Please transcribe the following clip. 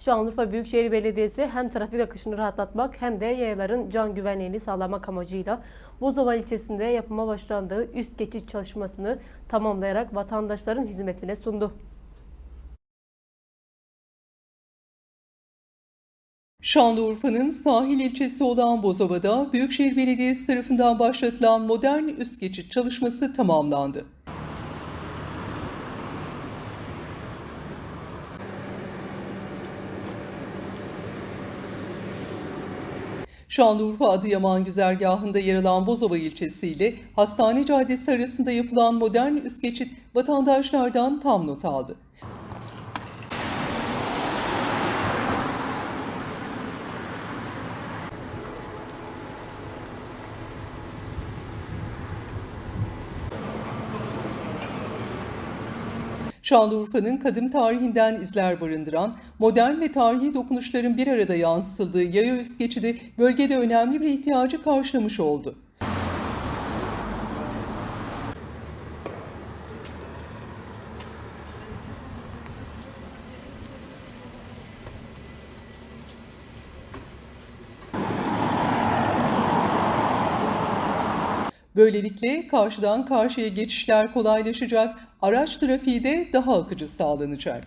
Şanlıurfa Büyükşehir Belediyesi hem trafik akışını rahatlatmak hem de yayaların can güvenliğini sağlamak amacıyla Bozova ilçesinde yapıma başlandığı üst geçit çalışmasını tamamlayarak vatandaşların hizmetine sundu. Şanlıurfa'nın sahil ilçesi olan Bozova'da Büyükşehir Belediyesi tarafından başlatılan modern üst geçit çalışması tamamlandı. Şanlıurfa Adıyaman güzergahında yer alan Bozova ilçesi ile Hastane Caddesi arasında yapılan modern üst geçit vatandaşlardan tam not aldı. Şanlıurfa'nın kadim tarihinden izler barındıran, modern ve tarihi dokunuşların bir arada yansıtıldığı yaya üst geçidi bölgede önemli bir ihtiyacı karşılamış oldu. Böylelikle karşıdan karşıya geçişler kolaylaşacak, araç trafiği de daha akıcı sağlanacak.